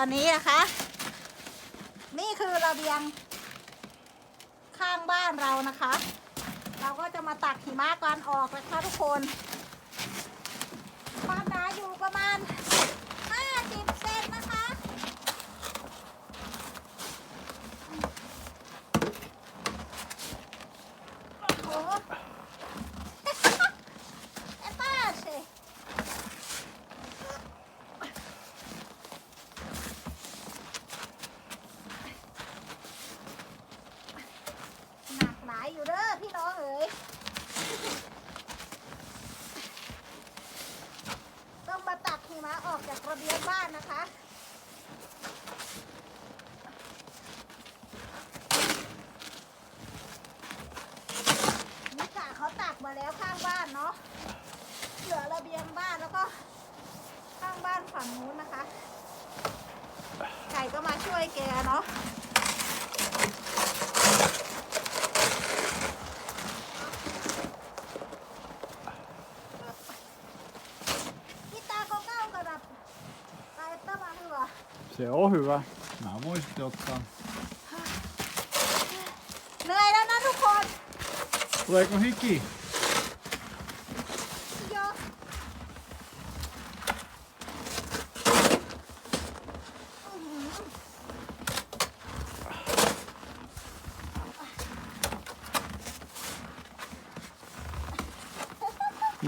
อนนี้นะคะ นี่คือระเบียง ข้างบ้านเรานะคะ เราก็จะมาตักหิมะกันออกนะคะทุกคน ความหนาอยู่ประมาณ 50 เซนนะคะ โอ้โห เอป้าสิ หนักหลายอยู่เด้อพี่น้องเอ๋ยต้องมาตักหิมะออกจากระเบียงบ้านนะคะนี่กะเขาตักมาแล้วข้างบ้านเนาะเหลือระเบียงบ้านแล้วก็ข้างบ้านฝั่งนู้นนะคะ ไก่ก็มาช่วยแกเนาะ Se on hyvä. Mä voisin ottaa. เหนื่อยแล้วนะทุกคน Tuleeko hiki? โย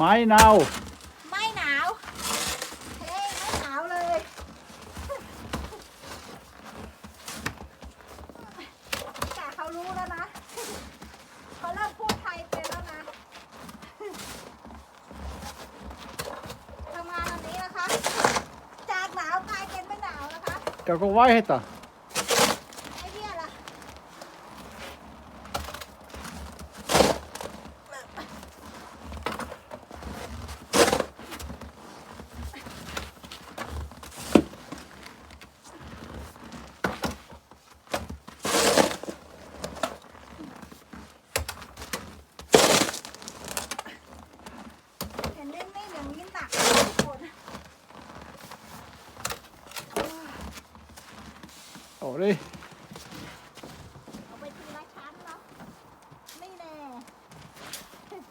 Mai Käykö vaiheta? Oj, niin. เอาไปทีละชั้นเนาะนี่แน่มาเด็ก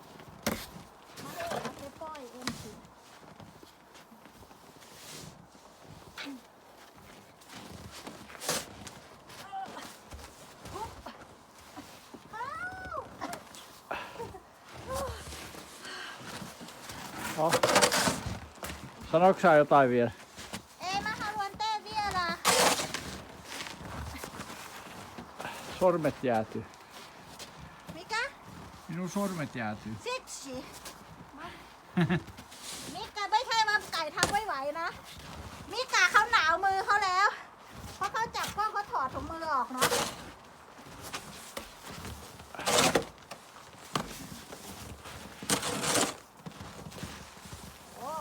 เอาไปปล่อยเอ็มสิอ้าว Ja. Sanoiko sä jotain vielä? Ei Sormet jäätyy. Mikä? Minun sormet jäätyy. Siksi. Mikka ไม่ใช่ว่าไก่ทำไม่ไหวนะ มิกาเขาหนาวมือเขาแล้ว เพราะเขาจับกล้องเขาถอดถุงมือออกเนาะ โอ้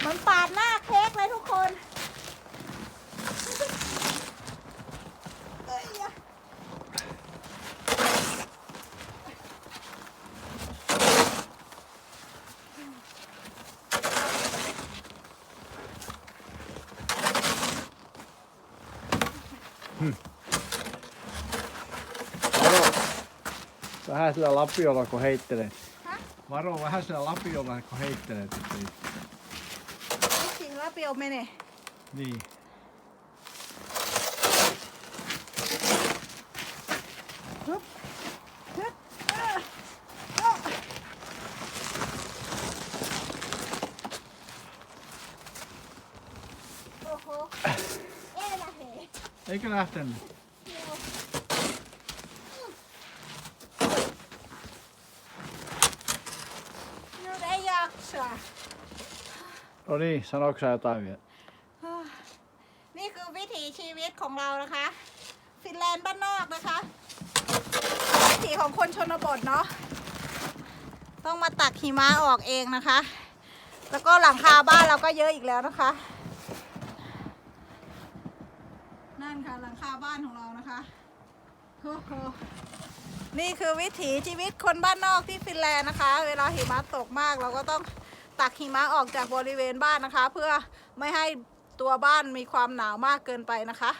เหมือนปาดหน้าเค้กเลยทุกคนเอ้ยอะ Varo. Vähän sillä lapiolla kun heittelet. Häh? Varo vähän sillä lapiolla kun heittelet. ettei- จริงแล้วเปรียวไหมเนี่ย Niin. ฮึบฮึบเออโอ้โอ้โหเอ๊ะละเห Eikö lähtenyt? เดียว nyt ei jaksa No niin, sanoiko sä jotain vielä? นี่คือวิถีชีวิตของเรานะคะ ฟินแลนด์บ้านนอกนะคะ วิถีของคนชนบทเนาะต้องมาตักหิมะออกเองนะคะ แล้วก็หลังคาบ้านเราก็เยอะอีกแล้วนะคะ นั่นค่ะหลังคาบ้านของเรานะคะโอ้โหนี่คือวิถีชีวิตคนบ้านนอกที่ฟินแลนด์นะคะ เวลาหิมะตกมากเราก็ต้อง ตักหิมะออกจากบริเวณบ้านนะคะ เพื่อไม่ให้ตัวบ้านมีความหนาวมากเกินไปนะคะ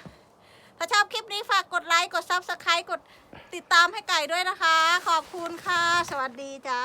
ถ้าชอบคลิปนี้ฝากกดไลค์กด s u b สไครต์กดติดตามให้ไก่ด้วยนะคะ ขอบคุณค่ะ สวัสดีจ้า